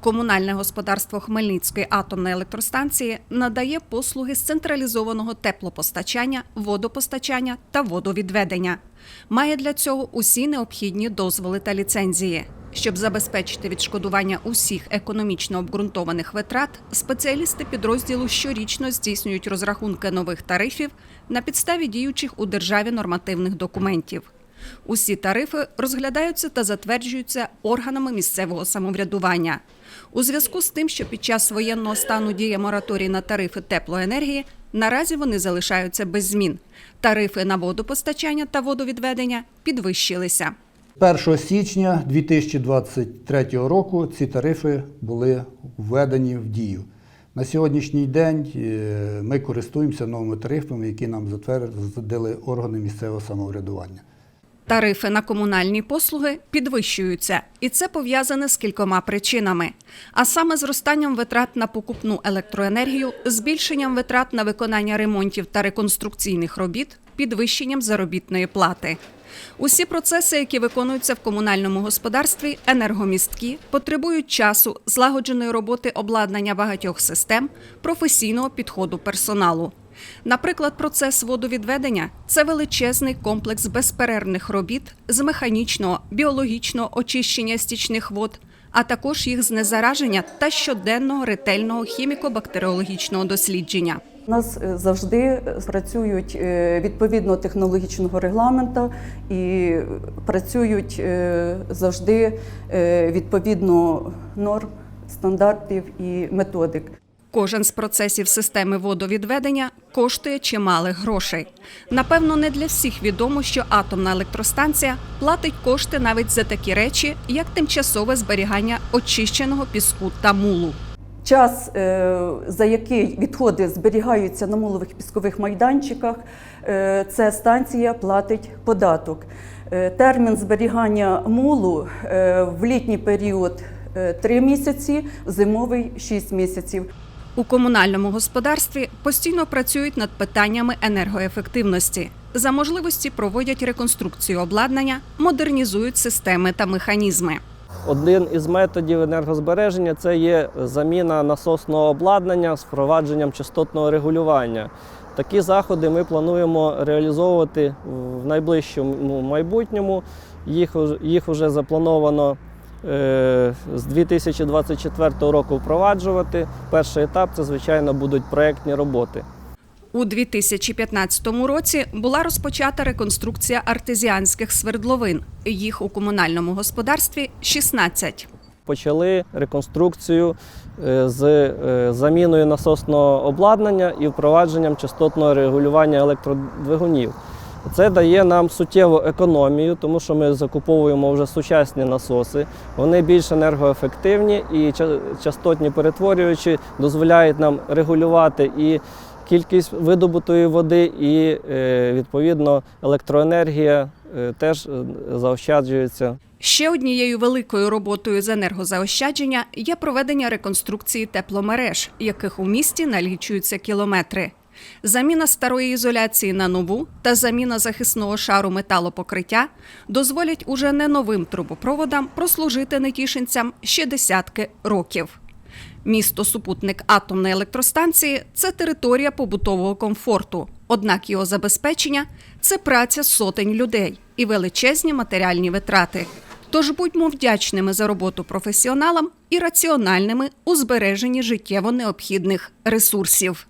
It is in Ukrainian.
Комунальне господарство Хмельницької атомної електростанції надає послуги з централізованого теплопостачання, водопостачання та водовідведення. Має для цього усі необхідні дозволи та ліцензії. Щоб забезпечити відшкодування усіх економічно обґрунтованих витрат, спеціалісти підрозділу щорічно здійснюють розрахунки нових тарифів на підставі діючих у державі нормативних документів. Усі тарифи розглядаються та затверджуються органами місцевого самоврядування. У зв'язку з тим, що під час воєнного стану діє мораторій на тарифи теплоенергії, наразі вони залишаються без змін. Тарифи на водопостачання та водовідведення підвищилися. 1 січня 2023 року ці тарифи були введені в дію. На сьогоднішній день е, ми користуємося новими тарифами, які нам затвердили органи місцевого самоврядування. Тарифи на комунальні послуги підвищуються, і це пов'язане з кількома причинами: а саме зростанням витрат на покупну електроенергію, збільшенням витрат на виконання ремонтів та реконструкційних робіт, підвищенням заробітної плати. Усі процеси, які виконуються в комунальному господарстві, енергомісткі, потребують часу, злагодженої роботи обладнання багатьох систем, професійного підходу персоналу. Наприклад, процес водовідведення це величезний комплекс безперервних робіт з механічного, біологічного очищення стічних вод, а також їх знезараження та щоденного ретельного хіміко-бактеріологічного дослідження. У нас е, завжди працюють е, відповідно технологічного регламента і працюють е, завжди е, відповідно норм, стандартів і методик. Кожен з процесів системи водовідведення коштує чималих грошей. Напевно, не для всіх відомо, що атомна електростанція платить кошти навіть за такі речі, як тимчасове зберігання очищеного піску та мулу. Час, е, за який відходи зберігаються на мулових піскових майданчиках, е, це станція платить податок. Е, Термін зберігання мулу в літній період 3 місяці, в зимовий 6 місяців. У комунальному господарстві постійно працюють над питаннями енергоефективності. За можливості проводять реконструкцію обладнання, модернізують системи та механізми. Один із методів енергозбереження це є заміна насосного обладнання з впровадженням частотного регулювання. Такі заходи ми плануємо реалізовувати в найближчому майбутньому. Їх, їх вже заплановано з 2024 року впроваджувати. Перший етап це, звичайно, будуть проєктні роботи. У 2015 році була розпочата реконструкція артезіанських свердловин. Їх у комунальному господарстві 16. почали реконструкцію е, з е, заміною насосного обладнання і впровадженням частотного регулювання електродвигунів. Це дає нам суттєву економію, тому що ми закуповуємо вже сучасні насоси. Вони більш енергоефективні і ча- частотні перетворювачі дозволяють нам регулювати і кількість видобутої води, і е, відповідно електроенергія е, теж е, заощаджується. Ще однією великою роботою з енергозаощадження є проведення реконструкції тепломереж, яких у місті налічуються кілометри. Заміна старої ізоляції на нову та заміна захисного шару металопокриття дозволять уже не новим трубопроводам прослужити нетішинцям ще десятки років. Місто супутник атомної електростанції це територія побутового комфорту. Однак його забезпечення це праця сотень людей і величезні матеріальні витрати. Тож будьмо вдячними за роботу професіоналам і раціональними у збереженні життєво необхідних ресурсів.